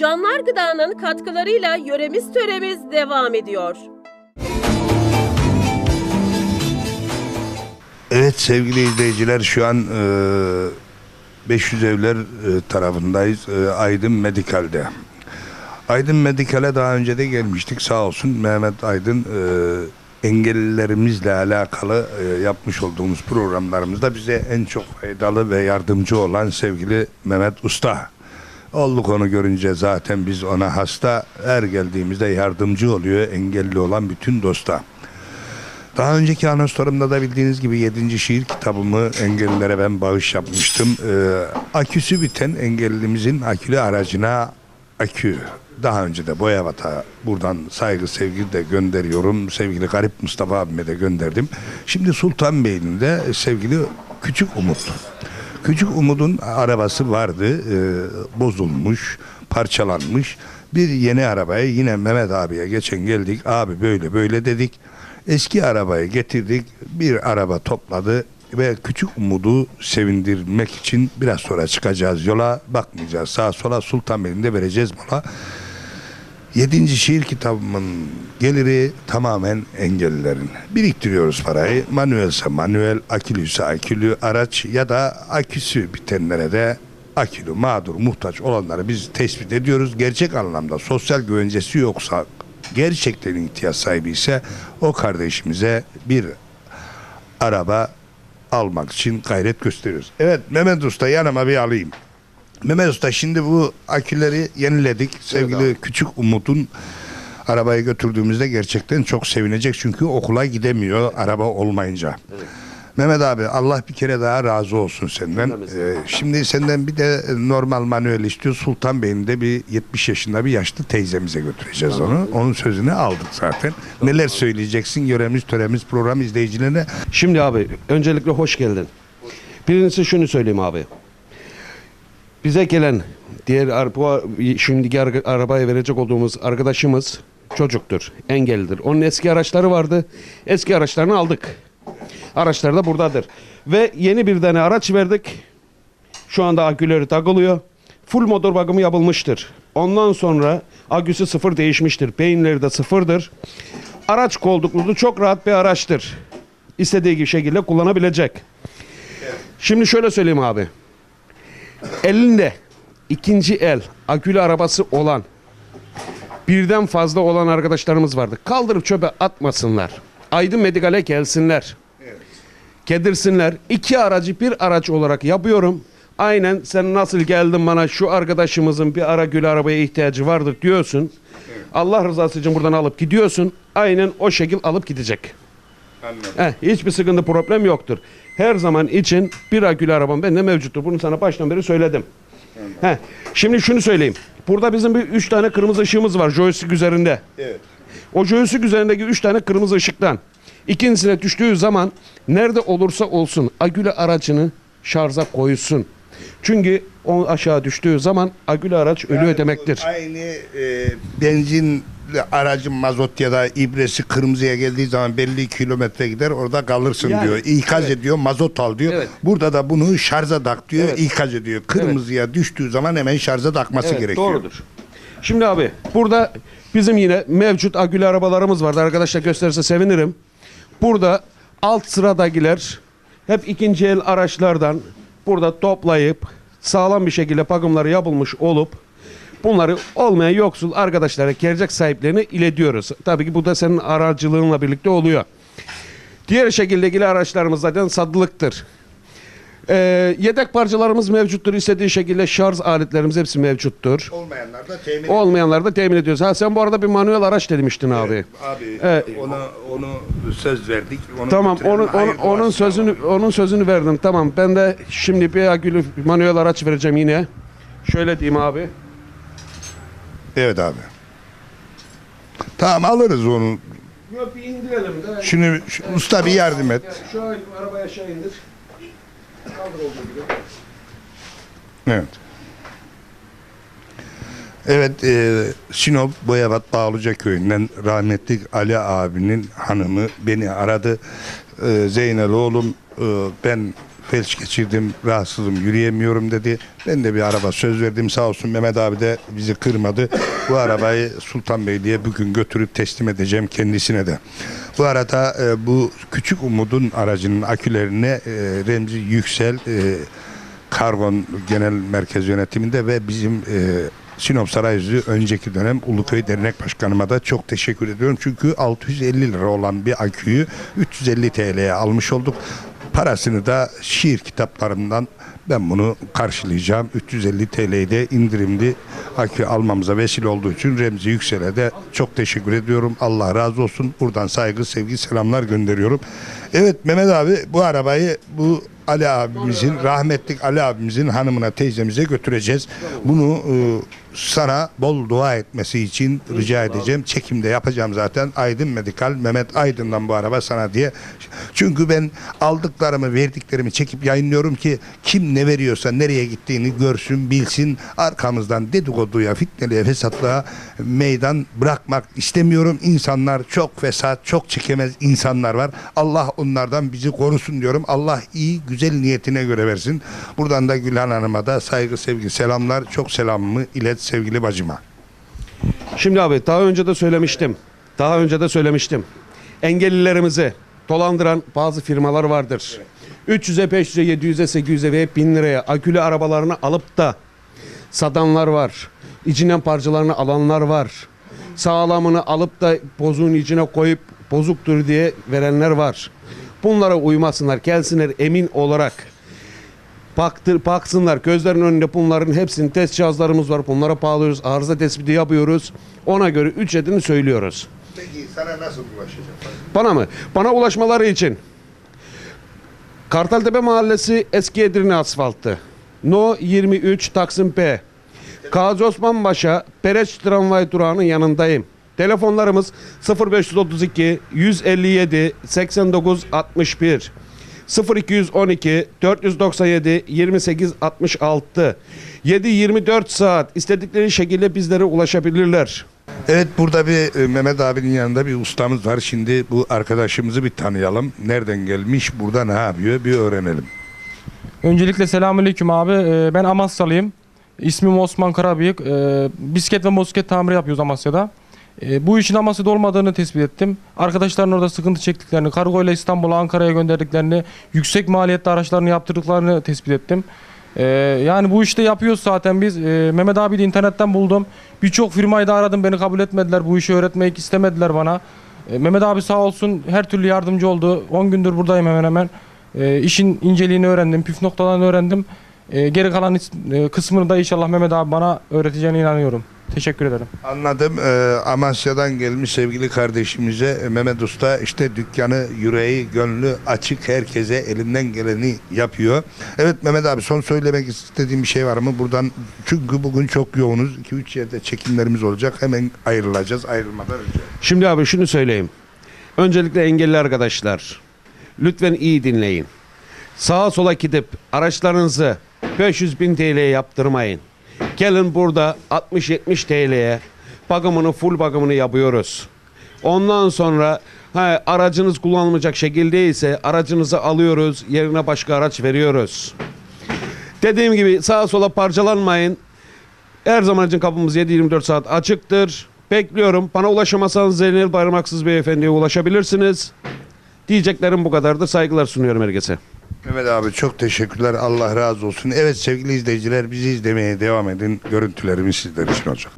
Canlar Gıda'nın katkılarıyla yöremiz töremiz devam ediyor. Evet sevgili izleyiciler şu an e, 500 evler e, tarafındayız e, Aydın Medikal'de. Aydın Medikal'e daha önce de gelmiştik sağ olsun Mehmet Aydın e, engellilerimizle alakalı e, yapmış olduğumuz programlarımızda bize en çok faydalı ve yardımcı olan sevgili Mehmet Usta. Olduk onu görünce zaten biz ona hasta her geldiğimizde yardımcı oluyor engelli olan bütün dosta. Daha önceki anonslarımda da bildiğiniz gibi 7. şiir kitabımı engellilere ben bağış yapmıştım. Ee, aküsü biten engellimizin akülü aracına akü. Daha önce de Boyabat'a buradan saygı sevgi de gönderiyorum. Sevgili Garip Mustafa abime de gönderdim. Şimdi Sultanbeyli'nde sevgili Küçük Umut. Küçük Umut'un arabası vardı. ee, bozulmuş, parçalanmış. Bir yeni arabaya yine Mehmet abiye geçen geldik. Abi böyle böyle dedik. Eski arabayı getirdik. Bir araba topladı ve küçük umudu sevindirmek için biraz sonra çıkacağız yola. Bakmayacağız sağa sola Sultanbeyli'nde vereceğiz mola. Yedinci şiir kitabımın geliri tamamen engellilerin. Biriktiriyoruz parayı. Manuelse manuel, akülüse akülü araç ya da aküsü bitenlere de akülü, mağdur, muhtaç olanları biz tespit ediyoruz. Gerçek anlamda sosyal güvencesi yoksa, gerçekten ihtiyaç sahibi ise o kardeşimize bir araba almak için gayret gösteriyoruz. Evet Mehmet Usta yanıma bir alayım. Mehmet Usta şimdi bu aküleri yeniledik. Sevgili Küçük Umut'un arabayı götürdüğümüzde gerçekten çok sevinecek çünkü okula gidemiyor araba olmayınca. Mehmet abi Allah bir kere daha razı olsun senden. Ee, şimdi senden bir de normal manuel istiyor. Sultan Bey'in de bir 70 yaşında bir yaşlı teyzemize götüreceğiz onu. Onun sözünü aldık zaten. Neler söyleyeceksin yöremiz töremiz program izleyicilerine? Şimdi abi öncelikle hoş geldin. Birincisi şunu söyleyeyim abi. Bize gelen diğer ar- bu şimdiki ar- arabaya verecek olduğumuz arkadaşımız çocuktur, engellidir. Onun eski araçları vardı. Eski araçlarını aldık. Araçlar da buradadır. Ve yeni bir tane araç verdik. Şu anda aküleri takılıyor. Full motor bakımı yapılmıştır. Ondan sonra aküsü sıfır değişmiştir. Beyinleri de sıfırdır. Araç koltuklu çok rahat bir araçtır. İstediği gibi şekilde kullanabilecek. Şimdi şöyle söyleyeyim abi. Elinde ikinci el akülü arabası olan birden fazla olan arkadaşlarımız vardı. Kaldırıp çöpe atmasınlar. Aydın Medikal'e gelsinler. Kedirsinler. İki aracı bir araç olarak yapıyorum. Aynen sen nasıl geldin bana şu arkadaşımızın bir ara gül arabaya ihtiyacı vardır diyorsun. Allah rızası için buradan alıp gidiyorsun. Aynen o şekil alıp gidecek. Heh, hiçbir sıkıntı problem yoktur. Her zaman için bir akülü arabam bende mevcuttur. Bunu sana baştan beri söyledim. Heh, şimdi şunu söyleyeyim. Burada bizim bir üç tane kırmızı ışığımız var joystick üzerinde. Evet. O joystick üzerindeki üç tane kırmızı ışıktan ikincisine düştüğü zaman nerede olursa olsun akülü aracını şarja koysun. Çünkü o aşağı düştüğü zaman akülü araç ölüyor Yani bu demektir. Aynı e, benzin aracın mazot ya da ibresi kırmızıya geldiği zaman belli kilometre gider orada kalırsın Yani, diyor. İkaz ediyor mazot al diyor. Evet. Burada da bunu şarja tak diyor Evet. ikaz ediyor. Kırmızıya düştüğü zaman hemen şarja takması Evet, gerekiyor. Doğrudur. Şimdi abi burada bizim yine mevcut akülü arabalarımız vardı. Arkadaşlar gösterirse sevinirim. Burada alt sıradakiler hep ikinci el araçlardan burada toplayıp sağlam bir şekilde bakımları yapılmış olup bunları olmayan yoksul arkadaşlara gelecek sahiplerine iletiyoruz. Tabii ki bu da senin aracılığınla birlikte oluyor. Diğer şekildeki araçlarımız zaten satılıktır. Ee, yedek parçalarımız mevcuttur. İstediği şekilde şarj aletlerimiz hepsi mevcuttur. Olmayanlar da temin Olmayanları da temin ediyoruz. Ha sen bu arada bir manuel araç demiştin abi. Abi Evet. ona onu söz verdik. Onu Tamam bitirelim. onun, onun, sözünü onun sözünü verdim. Tamam ben de şimdi bir akülü manuel araç vereceğim yine. Şöyle diyeyim abi. Evet abi. Tamam alırız onu. Yok bir indirelim de. Şunu şu, usta bir yardım et. Şu arabayı aşağı indir. Kaldır olduğu gibi. Evet. Evet, e, Sinop Boyabat Bağlıca köyünden rahmetli Ali abinin hanımı beni aradı. E, Zeynel oğlum e, ben felç geçirdim, rahatsızım, yürüyemiyorum dedi. Ben de bir araba söz verdim sağ olsun Mehmet abi de bizi kırmadı. Bu arabayı Sultanbeyli'ye bugün götürüp teslim edeceğim kendisine de. Bu arada e, bu küçük Umut'un aracının akülerine e, Remzi Yüksel e, Karbon Genel Merkez Yönetiminde ve bizim e, Sinop Sarayüzü önceki dönem Uluköy Dernek Başkanıma da çok teşekkür ediyorum. Çünkü 650 lira olan bir aküyü 350 TL'ye almış olduk. Parasını da şiir kitaplarımdan ben bunu karşılayacağım. 350 TL'yi de indirimli akü almamıza vesile olduğu için Remzi Yüksel'e de çok teşekkür ediyorum. Allah razı olsun. Buradan saygı, sevgi, selamlar gönderiyorum. Evet Mehmet abi bu arabayı bu Ali abimizin, rahmetlik Ali abimizin hanımına, teyzemize götüreceğiz. Bunu e, sana bol dua etmesi için rica edeceğim. Çekimde yapacağım zaten. Aydın Medikal, Mehmet Aydın'dan bu araba sana diye. Çünkü ben aldıklarımı, verdiklerimi çekip yayınlıyorum ki kim ne veriyorsa nereye gittiğini görsün, bilsin. Arkamızdan dedikoduya, fitneliğe, fesatlığa meydan bırakmak istemiyorum. İnsanlar çok fesat, çok çekemez insanlar var. Allah onlardan bizi korusun diyorum. Allah iyi, güzel niyetine göre versin. Buradan da Gülhan Hanım'a da saygı, sevgi, selamlar. Çok selamımı ilet sevgili bacıma. Şimdi abi daha önce de söylemiştim. Daha önce de söylemiştim. Engellilerimizi dolandıran bazı firmalar vardır. 300'e, 500'e, 700'e, 800'e ve 1000 liraya akülü arabalarını alıp da satanlar var. İçinden parçalarını alanlar var. Sağlamını alıp da bozuğun içine koyup bozuktur diye verenler var. Bunlara uymasınlar, gelsinler emin olarak. Baktır, baksınlar gözlerin önünde bunların hepsinin test cihazlarımız var. Bunlara bağlıyoruz. Arıza tespiti yapıyoruz. Ona göre ücretini söylüyoruz. Peki sana nasıl ulaşacak? Bana mı? Bana ulaşmaları için. Kartaltepe Mahallesi Eski Edirne Asfaltı. No 23 Taksim P. Gazi Osman Paşa Pereç Tramvay durağının yanındayım. Telefonlarımız 0532 157 89 61 0212 497 28 66 7 24 saat istedikleri şekilde bizlere ulaşabilirler. Evet burada bir e, Mehmet abinin yanında bir ustamız var. Şimdi bu arkadaşımızı bir tanıyalım. Nereden gelmiş, burada ne yapıyor bir öğrenelim. Öncelikle selamünaleyküm abi. Ee, Ben Amasyalıyım. İsmim Osman Karabıyık. Ee, Bisiklet ve motosiklet tamiri yapıyoruz Amasya'da. Ee, Bu işin Amasya'da olmadığını tespit ettim. Arkadaşların orada sıkıntı çektiklerini, kargo ile İstanbul'a, Ankara'ya gönderdiklerini, yüksek maliyetli araçlarını yaptırdıklarını tespit ettim. Ee, Yani bu işte yapıyoruz zaten biz. Ee, Mehmet abi de internetten buldum. Birçok firmayı da aradım beni kabul etmediler. Bu işi öğretmek istemediler bana. Ee, Mehmet abi sağ olsun her türlü yardımcı oldu. 10 gündür buradayım hemen hemen. E, işin inceliğini öğrendim, püf noktalarını öğrendim. E, geri kalan e, kısmını da inşallah Mehmet abi bana öğreteceğine inanıyorum. Teşekkür ederim. Anladım. Ee, Amasya'dan gelmiş sevgili kardeşimize e, Mehmet Usta işte dükkanı, yüreği, gönlü açık herkese elinden geleni yapıyor. Evet Mehmet abi son söylemek istediğim bir şey var mı? Buradan çünkü bugün çok yoğunuz. 2-3 yerde çekimlerimiz olacak. Hemen ayrılacağız ayrılmadan önce. Şimdi abi şunu söyleyeyim. Öncelikle engelli arkadaşlar. Lütfen iyi dinleyin. Sağa sola gidip araçlarınızı 500 bin TL'ye yaptırmayın. Gelin burada 60-70 TL'ye bakımını full bakımını yapıyoruz. Ondan sonra ha, aracınız kullanılmayacak şekildeyse aracınızı alıyoruz yerine başka araç veriyoruz. Dediğim gibi sağa sola parçalanmayın. Her zaman için kapımız 7-24 saat açıktır. Bekliyorum. Bana ulaşamazsanız Zeynel Bayraksız Beyefendi'ye ulaşabilirsiniz. Diyeceklerim bu kadardır. Saygılar sunuyorum herkese. Mehmet abi çok teşekkürler. Allah razı olsun. Evet sevgili izleyiciler bizi izlemeye devam edin. Görüntülerimiz sizler için olacak.